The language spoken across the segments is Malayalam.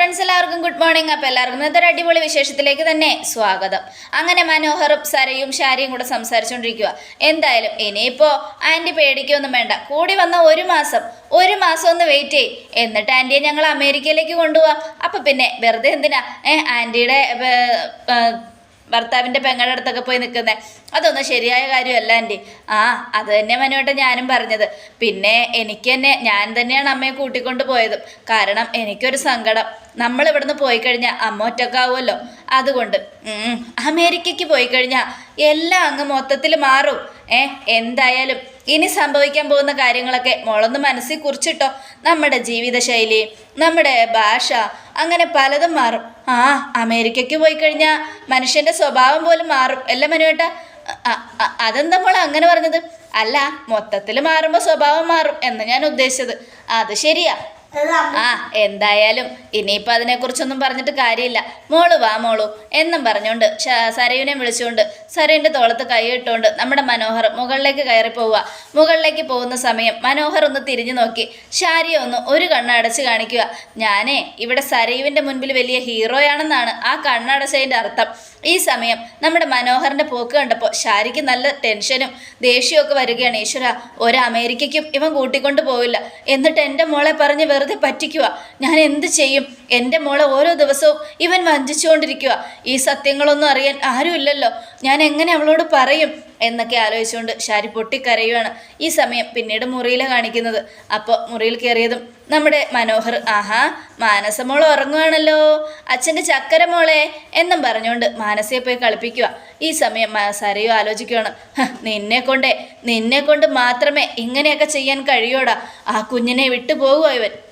ഫ്രണ്ട്സ് എല്ലാവർക്കും ഗുഡ് മോർണിംഗ് അപ്പോൾ എല്ലാവർക്കും ഇന്നത്തെ അടിപൊളി വിശേഷത്തിലേക്ക് തന്നെ സ്വാഗതം. അങ്ങനെ മനോഹറും സരയും ഷാരിയും കൂടെ സംസാരിച്ചുകൊണ്ടിരിക്കുക എന്തായാലും ഇനിയിപ്പോൾ ആന്റി പേടിക്കൊന്നും വേണ്ട. കൂടി വന്ന ഒരു മാസം ഒരു മാസം ഒന്ന് വെയിറ്റ് ചെയ്യും. എന്നിട്ട് ആന്റിയെ ഞങ്ങൾ അമേരിക്കയിലേക്ക് കൊണ്ടുപോകാം അപ്പോൾ പിന്നെ വെറുതെ എന്തിനാ? ഏഹ് ആന്റിയുടെ ഭർത്താവിന്റെ പെങ്ങളുടെ അടുത്തൊക്കെ പോയി നിൽക്കുന്നത് അതൊന്നും ശരിയായ കാര്യമല്ല ആന്റി ആ അത് തന്നെ മനുവേട്ട ഞാനും പറഞ്ഞത്. പിന്നെ എനിക്ക് തന്നെ ഞാൻ തന്നെയാണ് അമ്മയെ കൂട്ടിക്കൊണ്ട് പോയതും. കാരണം എനിക്കൊരു സങ്കടം. നമ്മൾ ഇവിടുന്ന് പോയി കഴിഞ്ഞാൽ അമ്മ ഒറ്റക്കാവുമല്ലോ. അതുകൊണ്ട് അമേരിക്കയ്ക്ക് പോയി കഴിഞ്ഞാൽ എല്ലാം അങ്ങ് മൊത്തത്തിൽ മാറും. ഏ എന്തായാലും ഇനി സംഭവിക്കാൻ പോകുന്ന കാര്യങ്ങളൊക്കെ മോളൊന്ന് മനസ്സിൽ കുറിച്ചിട്ടോ. നമ്മുടെ ജീവിതശൈലി നമ്മുടെ ഭാഷ അങ്ങനെ പലതും മാറും. ആ അമേരിക്കയ്ക്ക് പോയി കഴിഞ്ഞാൽ മനുഷ്യന്റെ സ്വഭാവം പോലും മാറും. അല്ല മനുവേട്ട? അതെന്താ മോളെ അങ്ങനെ പറഞ്ഞത്? അല്ല മൊത്തത്തിൽ മാറുമ്പോൾ സ്വഭാവം മാറും എന്ന് ഞാൻ ഉദ്ദേശിച്ചത്. അത് ശരിയാ. ആ എന്തായാലും ഇനിയിപ്പോൾ അതിനെക്കുറിച്ചൊന്നും പറഞ്ഞിട്ട് കാര്യമില്ല. മോൾ വാ മോളു. എന്നും പറഞ്ഞുകൊണ്ട് സരയുനെ വിളിച്ചുകൊണ്ട് സരയുന്റെ തോളത്ത് കൈയിട്ടുകൊണ്ട് നമ്മുടെ മനോഹർ മുകളിലേക്ക് കയറി പോവുക. മുകളിലേക്ക് പോകുന്ന സമയം മനോഹർ ഒന്ന് തിരിഞ്ഞു നോക്കി. ഷാരിയെ ഒന്ന് ഒരു കണ്ണടച്ച് കാണിക്കുക. ഞാനേ ഇവിടെ സരയുവിന്റെ മുൻപിൽ വലിയ ഹീറോയാണെന്നാണ്. ആ കണ്ണടച്ചതിന്റെ അർത്ഥം. ഈ സമയം നമ്മുടെ മനോഹറിന്റെ പോക്ക് കണ്ടപ്പോൾ ഷാരിക്ക് നല്ല ടെൻഷനും ദേഷ്യവും ഒക്കെ വരികയാണ്. ഈശ്വര ഒരു അമേരിക്കയ്ക്കും ഇവൻ കൂട്ടിക്കൊണ്ട് പോവില്ല. എന്നിട്ട് എന്റെ മോളെ പറഞ്ഞ് വെറുതെ പറ്റിക്കുക ഞാൻ എന്ത് ചെയ്യും? എന്റെ മോളെ ഓരോ ദിവസവും ഇവൻ വഞ്ചിച്ചുകൊണ്ടിരിക്കുക ഈ സത്യങ്ങളൊന്നും അറിയാൻ ആരുമില്ലല്ലോ. ഞാൻ എങ്ങനെ അവളോട് പറയും? എന്നൊക്കെ ആലോചിച്ചുകൊണ്ട് ഷാരി പൊട്ടിക്കരയുവാണ് ഈ സമയം പിന്നീട് മുറിയിലെ കാണിക്കുന്നത്. അപ്പോൾ മുറിയിൽ കയറിയതും നമ്മുടെ മനോഹർ ആഹാ മാനസമോൾ ഉറങ്ങുവാണല്ലോ. അച്ഛന്റെ ചക്കര മോളെ എന്നും പറഞ്ഞുകൊണ്ട് മാനസയെ പോയി കളിപ്പിക്കുക. ഈ സമയം സരയോ ആലോചിക്കുകയാണ് "ഹ, നിന്നെ കൊണ്ടേ നിന്നെ കൊണ്ട് മാത്രമേ ഇങ്ങനെയൊക്കെ ചെയ്യാൻ കഴിയോടാ. ആ കുഞ്ഞിനെ വിട്ടു പോകുമോ ഇവൻ?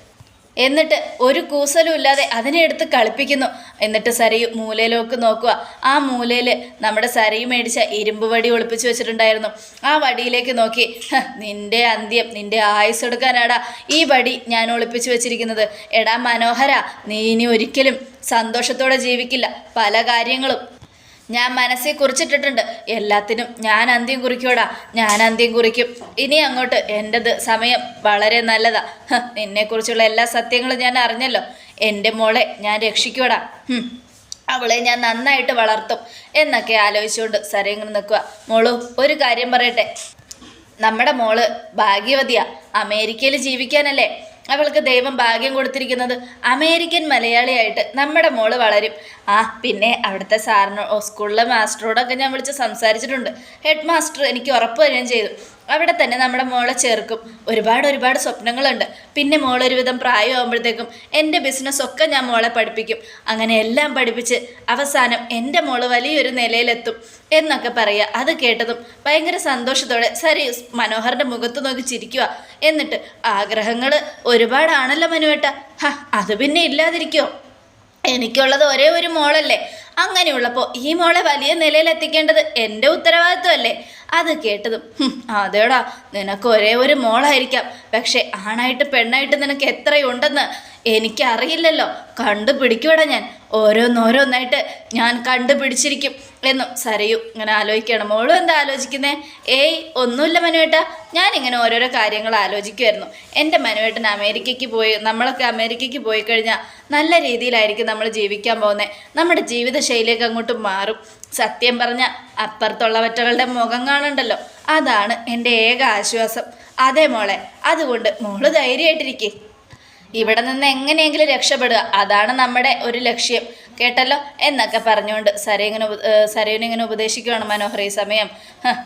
എന്നിട്ട് ഒരു കൂസലും ഇല്ലാതെ അതിനെ എടുത്ത് കളിപ്പിക്കുന്നു. എന്നിട്ട് സരയു മൂലയിലേക്ക് നോക്കുക. ആ മൂലയിൽ നമ്മുടെ സരയു മേടിച്ച ഇരുമ്പ് വടി ഒളിപ്പിച്ച് വെച്ചിട്ടുണ്ടായിരുന്നു. ആ വടിയിലേക്ക് നോക്കി നിന്റെ അന്ത്യം നിന്റെ ആയുസ് എടുക്കാനാടാ ഈ വടി ഞാൻ ഒളിപ്പിച്ചു വെച്ചിരിക്കുന്നത്. എടാ മനോഹര നീ ഇനി ഒരിക്കലും സന്തോഷത്തോടെ ജീവിക്കില്ല. പല കാര്യങ്ങളും ഞാൻ മനസ്സിൽ കുറിച്ചിട്ടിട്ടുണ്ട്. എല്ലാത്തിനും ഞാൻ അന്ത്യം കുറിക്കൂടാ ഞാൻ അന്ത്യം കുറിക്കും. ഇനി അങ്ങോട്ട് എന്റെത് സമയം വളരെ നല്ലതാ. നിന്നെക്കുറിച്ചുള്ള എല്ലാ സത്യങ്ങളും ഞാൻ അറിഞ്ഞല്ലോ. എന്റെ മോളെ ഞാൻ രക്ഷിക്കൂടാ അവളെ ഞാൻ നന്നായിട്ട് വളർത്തും. എന്നൊക്കെ ആലോചിച്ചുകൊണ്ട് സരയിങ്ങനെ നിൽക്കുക മോളു ഒരു കാര്യം പറയട്ടെ. നമ്മുടെ മോൾ ഭാഗ്യവതിയാ. അമേരിക്കയിൽ ജീവിക്കാനല്ലേ? അവൾക്ക് ദൈവം ഭാഗ്യം കൊടുത്തിരിക്കുന്നത് അമേരിക്കൻ മലയാളിയായിട്ട് നമ്മുടെ മോൾ വളരും. ആ പിന്നെ അവിടുത്തെ സാറിനോ സ്കൂളിലെ മാസ്റ്ററോടൊക്കെ ഞാൻ വിളിച്ച് സംസാരിച്ചിട്ടുണ്ട്. ഹെഡ് മാസ്റ്റർ എനിക്ക് ഉറപ്പ് തരികയും ചെയ്തു. അവിടെ തന്നെ നമ്മുടെ മോളെ ചേർക്കും. ഒരുപാട് ഒരുപാട് സ്വപ്നങ്ങളുണ്ട്. പിന്നെ മോളൊരുവിധം പ്രായമാകുമ്പോഴത്തേക്കും എന്റെ ബിസിനസ് ഒക്കെ ഞാൻ മോളെ പഠിപ്പിക്കും. അങ്ങനെ എല്ലാം പഠിപ്പിച്ച് അവസാനം എന്റെ മോൾ വലിയൊരു നിലയിലെത്തും എന്നൊക്കെ പറയുക അത് കേട്ടതും ഭയങ്കര സന്തോഷത്തോടെ സരി മനോഹറിന്റെ മുഖത്ത് നോക്കി ചിരിക്കുക എന്നിട്ട് ആഗ്രഹങ്ങൾ ഒരുപാടാണല്ലോ മനുവേട്ട. ഹ അത് പിന്നെ ഇല്ലാതിരിക്കുമോ എനിക്കുള്ളത് ഒരേ ഒരു മോളല്ലേ? അങ്ങനെയുള്ളപ്പോൾ ഈ മോളെ വലിയ നിലയിൽ എത്തിക്കേണ്ടത് എന്റെ ഉത്തരവാദിത്വമല്ലേ? അത് കേട്ടതും "ഹും, അതേടാ നിനക്ക് ഒരേ ഒരു മോളായിരിക്കാം. പക്ഷേ ആണായിട്ട് പെണ്ണായിട്ട് നിനക്ക് എത്രയുണ്ടെന്ന് എനിക്കറിയില്ലല്ലോ. കണ്ടുപിടിക്കൂടാ ഞാൻ. ഓരോന്നോരോന്നായിട്ട് ഞാൻ കണ്ടുപിടിച്ചിരിക്കും എന്നും സരയു ഇങ്ങനെ ആലോചിക്കണം മോളും എന്താ ആലോചിക്കുന്നേ? ഏയ് ഒന്നുമില്ല മനുവേട്ട. ഞാൻ ഇങ്ങനെ ഓരോരോ കാര്യങ്ങൾ ആലോചിക്കുമായിരുന്നു എന്റെ മനുവേട്ടൻ അമേരിക്കയ്ക്ക് പോയി നമ്മളൊക്കെ അമേരിക്കയ്ക്ക് പോയി കഴിഞ്ഞാൽ നല്ല രീതിയിലായിരിക്കും നമ്മൾ ജീവിക്കാൻ പോകുന്നത് നമ്മുടെ ജീവിതശൈലിയൊക്കെ അങ്ങോട്ട് മാറും. സത്യം പറഞ്ഞാൽ അപ്പുറത്തുള്ളവറ്റകളുടെ മുഖം കാണണ്ടല്ലോ. അതാണ് എന്റെ ഏക ആശ്വാസം. അതേ മോളെ അതുകൊണ്ട് മോൾ ധൈര്യമായിട്ടിരിക്കേ. ഇവിടെ നിന്ന് എങ്ങനെയെങ്കിലും രക്ഷപ്പെടുക. അതാണ് നമ്മുടെ ഒരു ലക്ഷ്യം. കേട്ടല്ലോ? എന്നൊക്കെ പറഞ്ഞുകൊണ്ട് സരയിങ്ങനെ ഇങ്ങനെ ഉപദേശിക്കുകയാണ് മനോഹർ ഈ സമയം.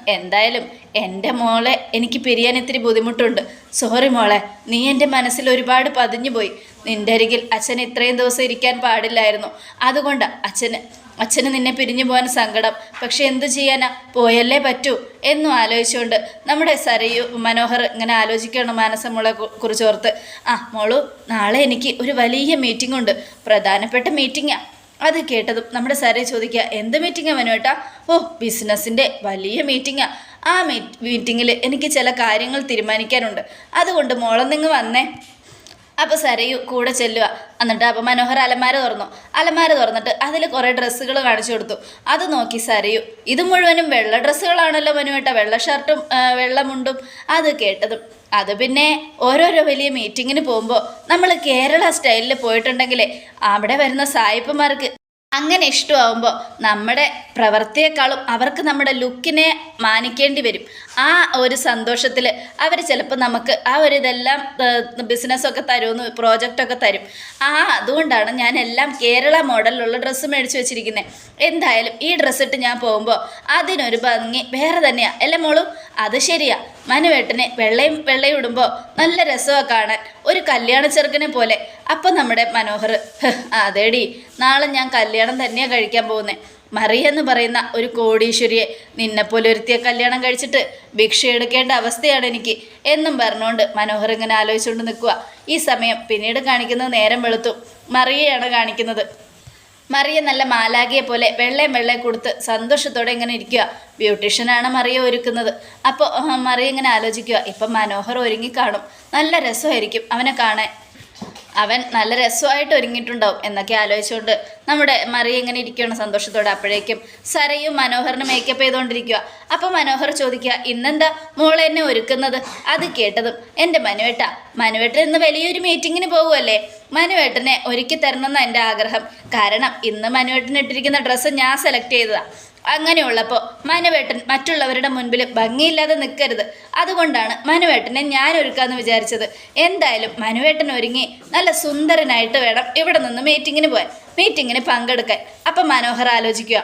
എന്തായാലും എന്റെ മോളെ എനിക്ക് പിരിയാൻ ഇത്തിരി ബുദ്ധിമുട്ടുണ്ട്. സോറി മോളെ നീ എന്റെ മനസ്സിൽ ഒരുപാട് പതിഞ്ഞു പോയി നിന്റെ അരികിൽ അച്ഛൻ ഇത്രയും ദിവസം ഇരിക്കാൻ പാടില്ലായിരുന്നു. അതുകൊണ്ട് അച്ഛന് അച്ഛന് നിന്നെ പിരിഞ്ഞു പോകാൻ സങ്കടം. പക്ഷെ എന്തു ചെയ്യാനാ? പോയല്ലേ പറ്റൂ എന്നും ആലോചിച്ചുകൊണ്ട് നമ്മുടെ സരയു മനോഹർ ഇങ്ങനെ ആലോചിക്കുകയാണ് മാനസമ്മളെ കുറിച്ച് കുറിച്ചോർത്ത് ആ മോളു നാളെ എനിക്ക് ഒരു വലിയ മീറ്റിംഗ് ഉണ്ട്. പ്രധാനപ്പെട്ട മീറ്റിംഗാ അത് കേട്ടതും നമ്മുടെ സരയു ചോദിക്കുക എന്ത് മീറ്റിംഗാ മനുവേട്ടാ? ഓ ബിസിനസ്സിന്റെ വലിയ മീറ്റിംഗാ ആ. മീറ്റിങ്ങിൽ എനിക്ക് ചില കാര്യങ്ങൾ തീരുമാനിക്കാനുണ്ട്. അതുകൊണ്ട് മോളൊന്നിങ്ങ് വന്നേ. അപ്പോൾ സരയു കൂടെ ചെല്ലുക എന്നിട്ട് അപ്പോൾ മനോഹർ അലമാര തുറന്നു. അലമാര തുറന്നിട്ട് അതിൽ കുറേ ഡ്രസ്സുകൾ കാണിച്ചു കൊടുത്തു. അത് നോക്കി സരയു ഇത് മുഴുവനും വെള്ള ഡ്രസ്സുകളാണല്ലോ മനുവേട്ട. വെള്ള ഷർട്ടും വെള്ള മുണ്ടും അത് കേട്ടതും. അത് പിന്നെ ഓരോരോ വലിയ മീറ്റിങ്ങിന് പോകുമ്പോൾ നമ്മൾ കേരള സ്റ്റൈലിൽ പോയിട്ടുണ്ടെങ്കിൽ അവിടെ വരുന്ന സായിപ്പന്മാർക്ക് അങ്ങനെ ഇഷ്ടമാവുമ്പോൾ നമ്മുടെ പ്രവൃത്തിയേക്കാളും അവർക്ക് നമ്മുടെ ലുക്കിനെ മാനിക്കേണ്ടി വരും. ആ ഒരു സന്തോഷത്തിൽ അവർ ചിലപ്പോൾ നമുക്ക് ആ ഒരു ഇതെല്ലാം ബിസിനസ്സൊക്കെ തരുമെന്ന് പ്രോജക്റ്റൊക്കെ തരും. ആ അതുകൊണ്ടാണ് ഞാൻ എല്ലാം കേരള മോഡലിലുള്ള ഡ്രസ്സ് മേടിച്ച് വെച്ചിരിക്കുന്നത് എന്തായാലും ഈ ഡ്രസ്സ് ഇട്ട് ഞാൻ പോകുമ്പോൾ അതിനൊരു ഭംഗി വേറെ തന്നെയാണ് അല്ലേ മോളും? അത് ശരിയാ. മനുവേട്ടനെ വെള്ളയും വെള്ളയും ഇടുമ്പോൾ നല്ല രസമാണ് കാണാൻ. ഒരു കല്യാണ ചെറുക്കനെ പോലെ. അപ്പം നമ്മുടെ മനോഹർ. "ഹ്, അതേടി. നാളെ ഞാൻ കല്യാണം തന്നെയാണ് കഴിക്കാൻ പോകുന്നത് മറിയ എന്ന് പറയുന്ന ഒരു കോടീശ്വരിയെ നിന്നെപ്പോലെ ഒരുത്തിയ കല്യാണം കഴിച്ചിട്ട് ഭിക്ഷ എടുക്കേണ്ട അവസ്ഥയാണ് എനിക്ക്. എന്നും പറഞ്ഞുകൊണ്ട് മനോഹർ ഇങ്ങനെ ആലോചിച്ചുകൊണ്ട് നിൽക്കുക ഈ സമയം പിന്നീട് കാണിക്കുന്നത് നേരം വെളുത്തു. മറിയയാണ് കാണിക്കുന്നത്. മറിയ നല്ല മാലാകിയെ പോലെ വെള്ളയും വെള്ളയും കൊടുത്ത് സന്തോഷത്തോടെ ഇങ്ങനെ ഇരിക്കുക. ബ്യൂട്ടീഷ്യനാണ് മറിയ ഒരുക്കുന്നത്. അപ്പോൾ മറിയ ഇങ്ങനെ ആലോചിക്കുക. ഇപ്പം മനോഹർ ഒരുങ്ങി കാണും. നല്ല രസമായിരിക്കും അവനെ കാണാൻ. അവൻ നല്ല രസമായിട്ട് ഒരുങ്ങിയിട്ടുണ്ടാവും എന്നൊക്കെ ആലോചിച്ചുകൊണ്ട് നമ്മുടെ മറിയ ഇങ്ങനെ ഇരിക്കുകയാണ് സന്തോഷത്തോടെ. അപ്പോഴേക്കും സരയും മനോഹറിന് മേക്കപ്പ് ചെയ്തുകൊണ്ടിരിക്കുക. അപ്പോൾ മനോഹർ ചോദിക്കുക ഇന്നെന്താ മോളെ എന്നെ ഒരുക്കുന്നത്? അത് കേട്ടതും എന്റെ മനുവേട്ട മനുവേട്ടൻ ഇന്ന് വലിയൊരു മീറ്റിങ്ങിന് പോകുമല്ലേ മനുവേട്ടനെ ഒരുക്കി തരണമെന്ന് എന്റെ ആഗ്രഹം. കാരണം ഇന്ന് മനുവേട്ടൻ ഇട്ടിരിക്കുന്ന ഡ്രസ്സ് ഞാൻ സെലക്ട് ചെയ്തതാണ് അങ്ങനെയുള്ളപ്പോൾ മനുവേട്ടൻ മറ്റുള്ളവരുടെ മുൻപിൽ ഭംഗിയില്ലാതെ നിൽക്കരുത് അതുകൊണ്ടാണ് മനുവേട്ടനെ ഞാൻ ഒരുക്കാമെന്ന് വിചാരിച്ചത്. എന്തായാലും മനുവേട്ടൻ ഒരുങ്ങി നല്ല സുന്ദരനായിട്ട് വേണം ഇവിടെ നിന്ന് മീറ്റിങ്ങിന് പോകാൻ മീറ്റിങ്ങിന് പങ്കെടുക്കാൻ. അപ്പം മനോഹർ ആലോചിക്കുക.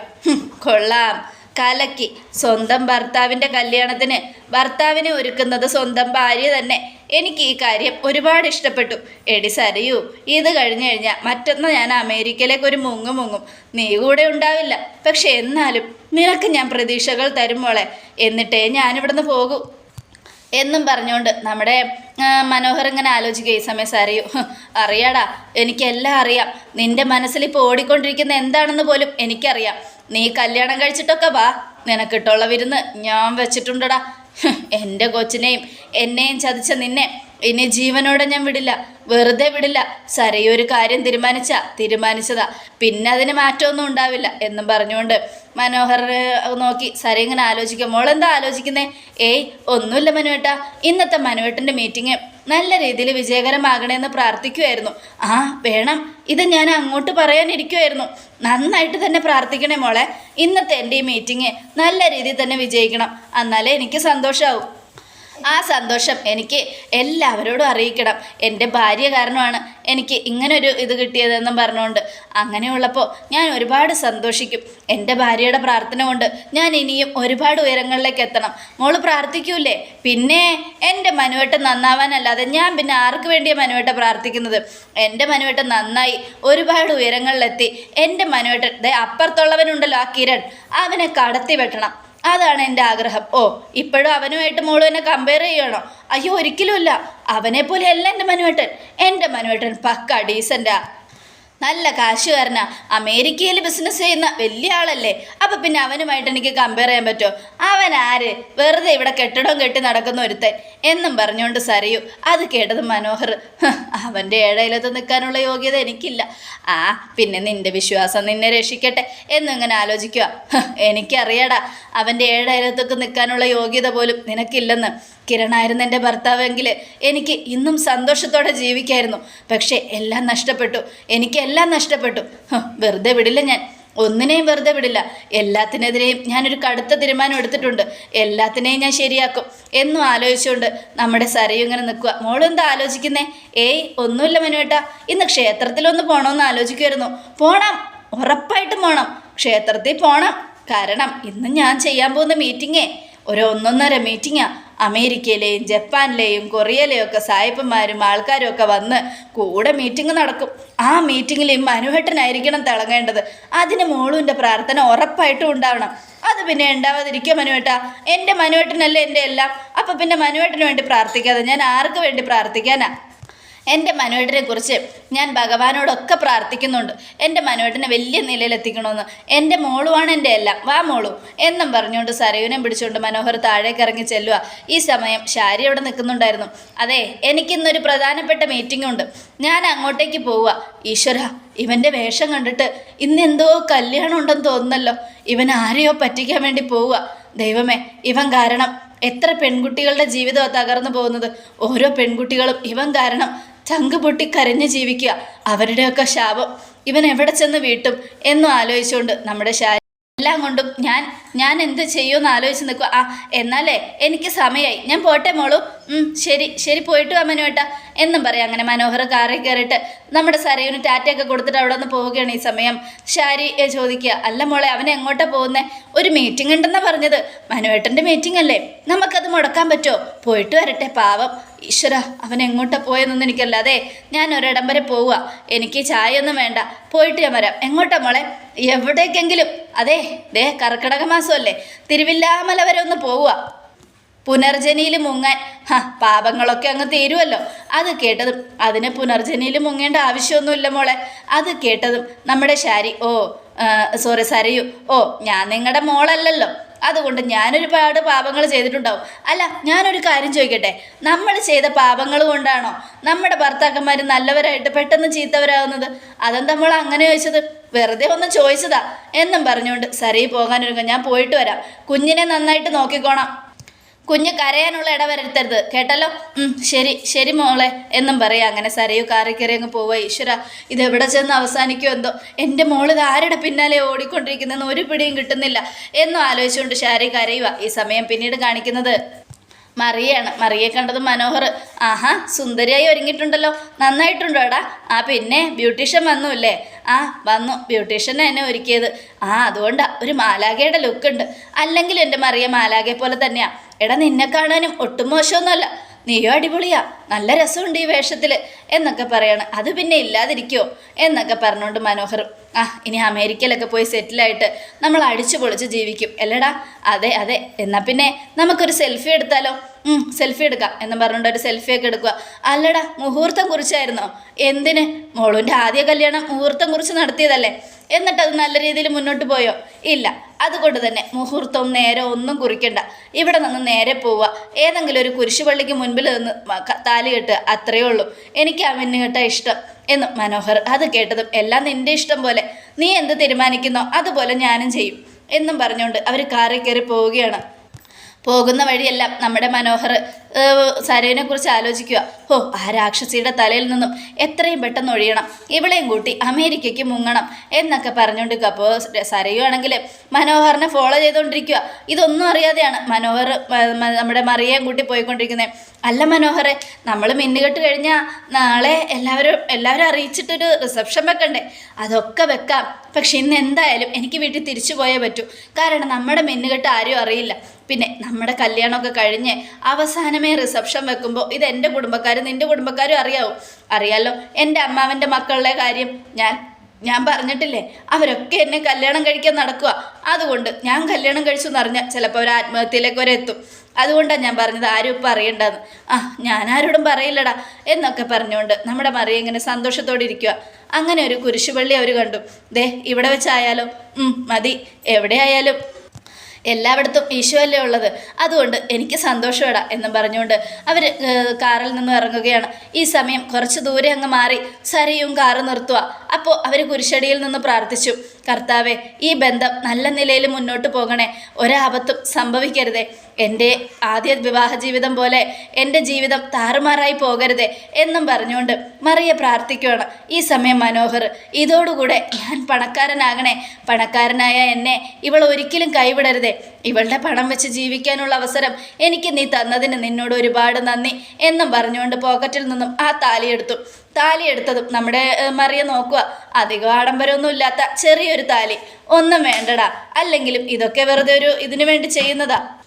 കൊള്ളാം. കലക്കി സ്വന്തം ഭർത്താവിന്റെ കല്യാണത്തിന് ഭർത്താവിനെ ഒരുക്കുന്നത് സ്വന്തം ഭാര്യ തന്നെ. എനിക്ക് ഈ കാര്യം ഒരുപാട് ഇഷ്ടപ്പെട്ടു. എടി സരയു ഇത് കഴിഞ്ഞു കഴിഞ്ഞാൽ മറ്റൊന്ന് ഞാൻ അമേരിക്കയിലേക്ക് ഒരു മുങ്ങും മുങ്ങും. നീ കൂടെ ഉണ്ടാവില്ല. പക്ഷെ എന്നാലും നിനക്ക് ഞാൻ പ്രതീക്ഷകൾ തരും മോളെ. എന്നിട്ടേ ഞാനിവിടുന്ന് പോകൂ. എന്നും പറഞ്ഞുകൊണ്ട് നമ്മുടെ മനോഹർ ഇങ്ങനെ ആലോചിക്കുക ഈ സമയം സരയു. "ഹ്, അറിയാടാ എനിക്കെല്ലാം അറിയാം. നിന്റെ മനസ്സിൽ ഇപ്പോൾ ഓടിക്കൊണ്ടിരിക്കുന്ന എന്താണെന്ന് പോലും എനിക്കറിയാം. നീ കല്യാണം കഴിച്ചിട്ടൊക്കെ വാ. നിനക്കിട്ടുള്ള വിരുന്ന് ഞാൻ വെച്ചിട്ടുണ്ടടാ. എന്റെ കൊച്ചിനെയും എന്നെയും ചതിച്ച നിന്നെ ഇനി ജീവനോടെ ഞാൻ വിടില്ല വെറുതെ വിടില്ല. സരയു ഒരു കാര്യം തീരുമാനിച്ച തീരുമാനിച്ചതാ. പിന്നെ അതിന് മാറ്റമൊന്നും ഉണ്ടാവില്ല എന്നും പറഞ്ഞുകൊണ്ട് മനോഹർ നോക്കി സര ഇങ്ങനെ ആലോചിക്കുക മോളെന്താ ആലോചിക്കുന്നേ? ഏയ് ഒന്നുമില്ല മനുവേട്ട. ഇന്നത്തെ മനുവേട്ടന്റെ മീറ്റിംഗ് നല്ല രീതിയിൽ വിജയകരമാകണമെന്ന് പ്രാർത്ഥിക്കുമായിരുന്നു ആ വേണം. ഇത് ഞാൻ അങ്ങോട്ട് പറയാനിരിക്കുമായിരുന്നു നന്നായിട്ട് തന്നെ പ്രാർത്ഥിക്കണേ മോളെ. ഇന്നത്തെ എന്റെ ഈ മീറ്റിംഗ് നല്ല രീതിയിൽ തന്നെ വിജയിക്കണം. എന്നാലേ എനിക്ക് സന്തോഷമാവും ആ സന്തോഷം എനിക്ക് എല്ലാവരോടും അറിയിക്കണം. എന്റെ ഭാര്യ കാരണമാണ് എനിക്ക് ഇങ്ങനൊരു ഇത് കിട്ടിയതെന്നും പറഞ്ഞുകൊണ്ട്. അങ്ങനെയുള്ളപ്പോൾ ഞാൻ ഒരുപാട് സന്തോഷിക്കും. എന്റെ ഭാര്യയുടെ പ്രാർത്ഥന കൊണ്ട് ഞാൻ ഇനിയും ഒരുപാട് ഉയരങ്ങളിലേക്ക് എത്തണം. മോൾ പ്രാർത്ഥിക്കൂലേ പിന്നെ എന്റെ മനുവേട്ടം നന്നാവാനല്ലാതെ ഞാൻ പിന്നെ ആർക്ക് വേണ്ടിയാണ് മനുവേട്ട പ്രാർത്ഥിക്കുന്നത്? എന്റെ മനുവേട്ടം നന്നായി ഒരുപാട് ഉയരങ്ങളിലെത്തി. എന്റെ മനുവേട്ടൻ അപ്പുറത്തുള്ളവനുണ്ടല്ലോ ആ കിരൺ. അവനെ കടത്തി വെട്ടണം. അതാണ് എന്റെ ആഗ്രഹം. ഓ ഇപ്പോഴും അവനുമായിട്ട് മോൾ എന്നെ കമ്പയർ ചെയ്യണോ? അയ്യോ ഒരിക്കലുമില്ല. അവനെപ്പോലെയല്ല എന്റെ മനുവേട്ടൻ. എന്റെ മനുവേട്ടൻ പക്ക ഡീസന്റാ നല്ല കാശുകാരനാ. അമേരിക്കയിൽ ബിസിനസ് ചെയ്യുന്ന വലിയ ആളല്ലേ. അപ്പം പിന്നെ അവനുമായിട്ട് എനിക്ക് കമ്പയർ ചെയ്യാൻ പറ്റുമോ? അവൻ ആര് വെറുതെ ഇവിടെ കെട്ടിടം കെട്ടി നടക്കുന്ന ഒരുത്തൻ. എന്നും പറഞ്ഞുകൊണ്ട് സരയു. അത് കേട്ടത് മനോഹർ. "ഹ്, അവന്റെ ഏഴയിലത്ത് നിൽക്കാനുള്ള യോഗ്യത എനിക്കില്ല. ആ പിന്നെ നിന്റെ വിശ്വാസം നിന്നെ രക്ഷിക്കട്ടെ എന്നും ഇങ്ങനെ ആലോചിക്കുക എനിക്കറിയടാ അവന്റെ ഏഴയിലത്തൊക്കെ നിൽക്കാനുള്ള യോഗ്യത പോലും നിനക്കില്ലെന്ന്. കിരണായിരുന്നു എന്റെ ഭർത്താവെങ്കിൽ എനിക്ക് ഇന്നും സന്തോഷത്തോടെ ജീവിക്കായിരുന്നു. പക്ഷേ എല്ലാം നഷ്ടപ്പെട്ടു. എനിക്കെല്ലാം നഷ്ടപ്പെട്ടു. വെറുതെ വിടില്ല ഞാൻ. ഒന്നിനെയും വെറുതെ വിടില്ല. എല്ലാത്തിനെതിരെയും ഞാനൊരു കടുത്ത തീരുമാനം എടുത്തിട്ടുണ്ട്. എല്ലാത്തിനെയും ഞാൻ ശരിയാക്കും. എന്നും ആലോചിച്ചുകൊണ്ട് നമ്മുടെ സരയും ഇങ്ങനെ നിൽക്കുക. മോളെന്താ ആലോചിക്കുന്നേ? ഏയ് ഒന്നുമില്ല മനുവേട്ടാ. ഇന്ന് ക്ഷേത്രത്തിലൊന്ന് പോകണമെന്ന് ആലോചിക്കുമായിരുന്നു പോണം. ഉറപ്പായിട്ടും പോണം. ക്ഷേത്രത്തിൽ പോണം. കാരണം ഇന്ന് ഞാൻ ചെയ്യാൻ പോകുന്ന മീറ്റിങ്ങേ ഒരു ഒന്നൊന്നര മീറ്റിങ്ങാ അമേരിക്കയിലെയും ജപ്പാനിലെയും കൊറിയയിലെയും ഒക്കെ സായിപ്പന്മാരും ആൾക്കാരും ഒക്കെ വന്ന് കൂടെ മീറ്റിംഗ് നടക്കും. ആ മീറ്റിങ്ങിൽ മനുവേട്ടനായിരിക്കണം തിളങ്ങേണ്ടത്. അതിന് മോളുവിന്റെ പ്രാർത്ഥന ഉറപ്പായിട്ടും ഉണ്ടാവണം. അത് പിന്നെ ഉണ്ടാവാതിരിക്കുക മനുവേട്ട എന്റെ മനുവേട്ടനല്ലേ എന്റെ എല്ലാം. അപ്പം പിന്നെ മനുവേട്ടന് വേണ്ടി പ്രാർത്ഥിക്കാതെ ഞാൻ ആർക്ക് വേണ്ടി പ്രാർത്ഥിക്കാനാ? എന്റെ മനുവേട്ടനെ കുറിച്ച് ഞാൻ ഭഗവാനോടൊക്കെ പ്രാർത്ഥിക്കുന്നുണ്ട്. എന്റെ മനുവേട്ടനെ വലിയ നിലയിലെത്തിക്കണമെന്ന് എന്റെ മോളുമാണ് എന്റെ എല്ലാം. വാ മോളു. എന്നും പറഞ്ഞുകൊണ്ട് സരയുനെ പിടിച്ചുകൊണ്ട് മനോഹർ താഴേക്ക് ഇറങ്ങി ചെല്ലുക. ഈ സമയം ശാരി അവിടെ നിൽക്കുന്നുണ്ടായിരുന്നു. അതെ എനിക്കിന്നൊരു പ്രധാനപ്പെട്ട മീറ്റിംഗ് ഉണ്ട്. ഞാൻ അങ്ങോട്ടേക്ക് പോവുക. ഈശ്വര ഇവന്റെ വേഷം കണ്ടിട്ട് ഇന്ന് എന്തോ കല്യാണം ഉണ്ടെന്ന് തോന്നുന്നല്ലോ. ഇവൻ ആരെയോ പറ്റിക്കാൻ വേണ്ടി പോവുക. ദൈവമേ ഇവൻ കാരണം. എത്ര പെൺകുട്ടികളുടെ ജീവിതം തകർന്നു പോകുന്നത്. ഓരോ പെൺകുട്ടികളും ഇവൻ കാരണം. ചങ്ക് പൊട്ടി കരഞ്ഞ് ജീവിക്കുക. അവരുടെയൊക്കെ ശാപം ഇവൻ എവിടെ ചെന്ന് വീട്ടും എന്നും ആലോചിച്ചുകൊണ്ട് നമ്മുടെ ശാരി എല്ലാം കൊണ്ടും ഞാൻ ഞാൻ എന്ത് ചെയ്യുമെന്ന് ആലോചിച്ച് നിൽക്കുക. ആ എന്നാലേ എനിക്ക് സമയമായി ഞാൻ പോട്ടെ മോളു. ശരി ശരി പോയിട്ട് വാ മനുവേട്ട എന്നും പറയാം. അങ്ങനെ മനോഹര കാറിൽ കയറിയിട്ട് നമ്മുടെ സരയുന് ടാറ്റയൊക്കെ കൊടുത്തിട്ട് അവിടെ നിന്ന് പോവുകയാണ് ഈ സമയം. ഷാരി ചോദിക്കുക അല്ല മോളെ അവൻ എങ്ങോട്ടാ പോകുന്നേ? ഒരു മീറ്റിംഗ് ഉണ്ടെന്നാണ് പറഞ്ഞത്. മനുവേട്ടന്റെ മീറ്റിംഗ് അല്ലേ. നമുക്കത് മുടക്കാൻ പറ്റുമോ? പോയിട്ട് വരട്ടെ പാവം. ഈശ്വര അവൻ എങ്ങോട്ടാ പോയെന്നൊന്നും എനിക്കല്ലാതെ ഞാൻ ഒരിടം വരെ പോവുക. എനിക്ക് ചായയൊന്നും വേണ്ട. പോയിട്ട് ഞാൻ വരാം. എങ്ങോട്ടാ മോളെ? എവിടേക്കെങ്കിലും. അതെ ദേ കർക്കിടക മാസമല്ലേ. തിരുവില്ലാമല വരെ ഒന്ന് പോവുക. പുനർജനിയിൽ മുങ്ങാൻ. ഹ പാപങ്ങളൊക്കെ അങ്ങ് തീരുമല്ലോ അത് കേട്ടതും അതിന് പുനർജനിയിൽ മുങ്ങേണ്ട ആവശ്യമൊന്നുമില്ല മോളെ. അത് കേട്ടതും നമ്മുടെ ശാരി ഓ സോറി സരയു. ഓ ഞാൻ നിങ്ങളുടെ മോളല്ലല്ലോ. അതുകൊണ്ട് ഞാനൊരുപാട് പാപങ്ങൾ ചെയ്തിട്ടുണ്ടാവും. അല്ല ഞാനൊരു കാര്യം ചോദിക്കട്ടെ? നമ്മൾ ചെയ്ത പാപങ്ങൾ കൊണ്ടാണോ നമ്മുടെ ഭർത്താക്കന്മാർ നല്ലവരായിട്ട് പെട്ടെന്ന് ചീത്തവരാകുന്നത്? അതെന്താ നമ്മൾ അങ്ങനെ ചോദിച്ചത്? വെറുതെ ഒന്ന് ചോദിച്ചതാ. എന്നും പറഞ്ഞുകൊണ്ട് സരയി പോകാനൊരുങ്ങ ഞാൻ പോയിട്ട് വരാം. കുഞ്ഞിനെ നന്നായിട്ട് നോക്കിക്കോണം. കുഞ്ഞ് കരയാനുള്ള ഇടവരുത്തരുത് കേട്ടല്ലോ? ശരി ശരി മോളെ എന്നും പറയാം. അങ്ങനെ സരയു കാറി കയറി അങ്ങ് പോവുക. ഈശ്വര ഇത് എവിടെ ചെന്ന് അവസാനിക്കുമോ എന്തോ? എന്റെ മോൾ ഇത് ആരുടെ പിന്നാലെ ഓടിക്കൊണ്ടിരിക്കുന്നതെന്ന് ഒരു പിടിയും കിട്ടുന്നില്ല. എന്നും ആലോചിച്ചുകൊണ്ട് ശാരി കരയുക. ഈ സമയം പിന്നീട് കാണിക്കുന്നത് മറിയാണ് മറിയെ കണ്ടത് മനോഹർ. ആഹാ സുന്ദരിയായി ഒരുങ്ങിയിട്ടുണ്ടല്ലോ. നന്നായിട്ടുണ്ടോ എടാ ആ പിന്നെ ബ്യൂട്ടീഷ്യൻ വന്നു അല്ലേ ആ വന്നു. ബ്യൂട്ടീഷ്യൻ എന്നെ ഒരുക്കിയത്. ആ അതുകൊണ്ടാ. ഒരു മാലാഖയുടെ ലുക്ക് ഉണ്ട് അല്ലെങ്കിൽ എന്റെ മറിയ മാലാഖയെ പോലെ തന്നെയാ. എടാ നിന്നെ കാണാനും ഒട്ടും മോശമൊന്നുമല്ല. നീയോ അടിപൊളിയാ. നല്ല രസമുണ്ട് ഈ വേഷത്തിൽ എന്നൊക്കെ പറയാണ്. അത് പിന്നെ ഇല്ലാതിരിക്കുമോ എന്നൊക്കെ പറഞ്ഞുകൊണ്ട് മനോഹർ ആ ഇനി അമേരിക്കയിലൊക്കെ പോയി സെറ്റിലായിട്ട് നമ്മൾ അടിച്ചു പൊളിച്ച് ജീവിക്കും. അല്ലടാ അതെ അതെ. എന്നാൽ പിന്നെ നമുക്കൊരു സെൽഫി എടുത്താലോ? സെൽഫി എടുക്കാം എന്ന് പറഞ്ഞുകൊണ്ട് ഒരു സെൽഫി ഒക്കെ എടുക്കുക. അല്ലടാ മുഹൂർത്തം കുറിച്ചായിരുന്നോ? എന്തിന്? മോളുവിന്റെ ആദ്യ കല്യാണം മുഹൂർത്തം കുറിച്ച് നടത്തിയതല്ലേ? എന്നിട്ട് അത് നല്ല രീതിയിൽ മുന്നോട്ട് പോയോ? ഇല്ല. അതുകൊണ്ട് തന്നെ മുഹൂർത്തവും നേരെ ഒന്നും കുറിക്കണ്ട. ഇവിടെ നിന്ന് നേരെ പോവുക. ഏതെങ്കിലും ഒരു കുരിശുപള്ളിക്ക് മുൻപിൽ നിന്ന് താലി കെട്ടുക. അത്രയേ ഉള്ളൂ. എനിക്ക് ആ മിന്നുകെട്ട ഇഷ്ടം. എന്ന് മനോഹർ അത് കേട്ടതും എല്ലാം നിന്റെ ഇഷ്ടം പോലെ. നീ എന്ത് തീരുമാനിക്കുന്നോ അതുപോലെ ഞാനും ചെയ്യും എന്നും പറഞ്ഞുകൊണ്ട് അവർ കാറിൽ കയറി പോവുകയാണ്. പോകുന്ന വഴിയെല്ലാം നമ്മുടെ മനോഹർ സരവിനെ കുറിച്ച് ആലോചിക്കുക. ഓ ആ രാക്ഷസിയുടെ തലയിൽ നിന്നും എത്രയും പെട്ടെന്ന് ഒഴിയണം. ഇവളെയും കൂട്ടി അമേരിക്കയ്ക്ക് മുങ്ങണം എന്നൊക്കെ പറഞ്ഞുകൊണ്ടിരിക്കുക അപ്പോൾ സരയുവാണെങ്കിൽ മനോഹറിനെ ഫോളോ ചെയ്തുകൊണ്ടിരിക്കുക ഇതൊന്നും അറിയാതെയാണ് മനോഹർ നമ്മുടെ മറിയേയും കൂട്ടി പോയിക്കൊണ്ടിരിക്കുന്നത് അല്ല മനോഹറെ നമ്മൾ മിന്നുകെട്ട് കഴിഞ്ഞാൽ നാളെ എല്ലാവരും എല്ലാവരും അറിയിച്ചിട്ടൊരു റിസപ്ഷൻ വെക്കണ്ടേ? അതൊക്കെ വെക്കാം. പക്ഷെ ഇന്ന് എന്തായാലും എനിക്ക് വീട്ടിൽ തിരിച്ചു പോയേ പറ്റൂ. കാരണം നമ്മുടെ മിന്നുകെട്ട് ആരും അറിയില്ല. പിന്നെ നമ്മുടെ കല്യാണമൊക്കെ കഴിഞ്ഞ് അവസാനമേ റിസപ്ഷൻ വെക്കുമ്പോൾ ഇത് എന്റെ കുടുംബക്കാരും നിന്റെ കുടുംബക്കാരും അറിയാവും? അറിയാലോ? എന്റെ അമ്മാവന്റെ മക്കളുടെ കാര്യം ഞാൻ ഞാൻ പറഞ്ഞിട്ടില്ലേ? അവരൊക്കെ എന്നെ കല്യാണം കഴിക്കാൻ നടക്കുക അതുകൊണ്ട് ഞാൻ കല്യാണം കഴിച്ചു എന്നറിഞ്ഞാൽ ചിലപ്പോൾ അവർ ആത്മഹത്യയിലേക്ക് വരെ എത്തും. അതുകൊണ്ടാണ് ഞാൻ പറഞ്ഞത് ആരും ഇപ്പം അറിയണ്ടെന്ന്. ആ ഞാൻ പറയില്ലടാ എന്നൊക്കെ പറഞ്ഞുകൊണ്ട് നമ്മുടെ മറിയ ഇങ്ങനെ സന്തോഷത്തോടെ ഇരിക്കുക അങ്ങനെ ഒരു കുരിശുപള്ളി അവർ കണ്ടു. ദേ ഇവിടെ വെച്ചായാലോ മതി. എവിടെ എവിടെയായാലും എല്ലായിടത്തും ഈശോ അല്ലേ ഉള്ളത്. അതുകൊണ്ട് എനിക്ക് സന്തോഷമേടാ എന്നും പറഞ്ഞുകൊണ്ട് അവർ കാറിൽ നിന്നും ഇറങ്ങുകയാണ്. ഈ സമയം കുറച്ച് ദൂരെ അങ്ങ് മാറി സരയും കാറ് നിർത്തുക അപ്പോൾ അവർ കുരിശടിയിൽ നിന്ന് പ്രാർത്ഥിച്ചു. കർത്താവെ ഈ ബന്ധം നല്ല നിലയിൽ മുന്നോട്ട് പോകണേ. ഒരാപത്തും സംഭവിക്കരുതേ. എന്റെ ആദ്യ വിവാഹ ജീവിതം പോലെ എന്റെ ജീവിതം താറുമാറായി പോകരുതേ എന്നും പറഞ്ഞുകൊണ്ട് മറിയ പ്രാർത്ഥിക്കുകയാണ്. ഈ സമയം മനോഹർ ഇതോടുകൂടെ ഞാൻ പണക്കാരനാകണേ. പണക്കാരനായ എന്നെ ഇവൾ ഒരിക്കലും കൈവിടരുതേ. ഇവളുടെ പണം വെച്ച് ജീവിക്കാനുള്ള അവസരം എനിക്ക് നീ തന്നതിന് നിന്നോട് ഒരുപാട് നന്ദി എന്നും പറഞ്ഞുകൊണ്ട് പോക്കറ്റിൽ നിന്നും ആ താലിയെടുത്തു താലി എടുത്തതും നമ്മുടെ മറിയ നോക്കുക. അധികം ആഡംബരമൊന്നും ഇല്ലാത്ത ചെറിയൊരു താലി. ഒന്നും വേണ്ടടാ. അല്ലെങ്കിലും ഇതൊക്കെ വെറുതെ ഒരു ഇതിനു വേണ്ടി ചെയ്യുന്നതാ.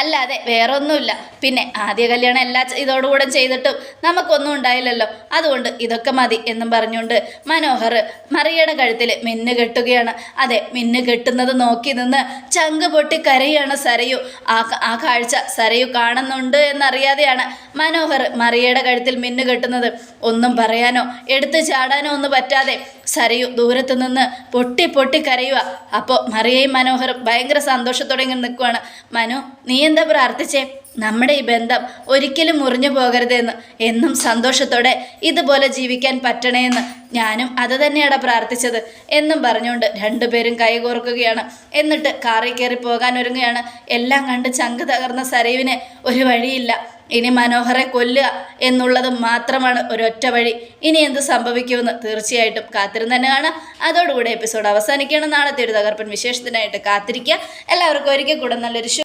അല്ലാതെ വേറെ ഒന്നുമില്ല പിന്നെ ആദ്യ കല്യാണം എല്ലാ ഇതോടുകൂടെ ചെയ്തിട്ടും നമുക്കൊന്നും ഉണ്ടായില്ലല്ലോ. അതുകൊണ്ട് ഇതൊക്കെ മതി എന്നും പറഞ്ഞുകൊണ്ട് മനോഹർ മറിയയുടെ കഴുത്തിൽ മിന്നു കെട്ടുകയാണ്. അതെ മിന്ന് കെട്ടുന്നത് നോക്കി നിന്ന് ചങ്ക് പൊട്ടി കരയാണ് സരയു. ആ ആ കാഴ്ച സരയു കാണുന്നുണ്ട് എന്നറിയാതെയാണ് മനോഹർ മറിയയുടെ കഴുത്തിൽ മിന്നു കെട്ടുന്നത്. ഒന്നും പറയാനോ എടുത്തു ചാടാനോ ഒന്നും പറ്റാതെ സരയു ദൂരത്ത് നിന്ന് പൊട്ടി പൊട്ടി കരയുക അപ്പോൾ മറിയയും മനോഹറും ഭയങ്കര സന്തോഷത്തോടെ ഇങ്ങനെ നിൽക്കുവാണ് മനു നീ എന്താ പ്രാർത്ഥിച്ചേ? നമ്മുടെ ഈ ബന്ധം ഒരിക്കലും മുറിഞ്ഞു പോകരുതെന്ന്. എന്നും സന്തോഷത്തോടെ ഇതുപോലെ ജീവിക്കാൻ പറ്റണേന്ന് ഞാനും അത് തന്നെയാണ് പ്രാർത്ഥിച്ചത്. എന്നും പറഞ്ഞുകൊണ്ട് രണ്ടുപേരും കൈകോർക്കുകയാണ്. എന്നിട്ട് കാറിൽ കയറി പോകാൻ ഒരുങ്ങുകയാണ്. എല്ലാം കണ്ട് ചങ്ക് തകർന്ന സരയുവിന് ഒരു വഴിയില്ല. ഇനി മനോഹറെ കൊല്ലുക എന്നുള്ളത് മാത്രമാണ് ഒരൊറ്റ വഴി. ഇനി എന്ത് സംഭവിക്കുമെന്ന് തീർച്ചയായിട്ടും കാത്തിരുന്ന് തന്നെ കാണാം. അതോടുകൂടി എപ്പിസോഡ് അവസാനിക്കണം നാളത്തെ ഒരു തകർപ്പൻ വിശേഷത്തിനായിട്ട് കാത്തിരിക്കുക. എല്ലാവർക്കും ഒരിക്കൽ കൂടെ നല്ലൊരു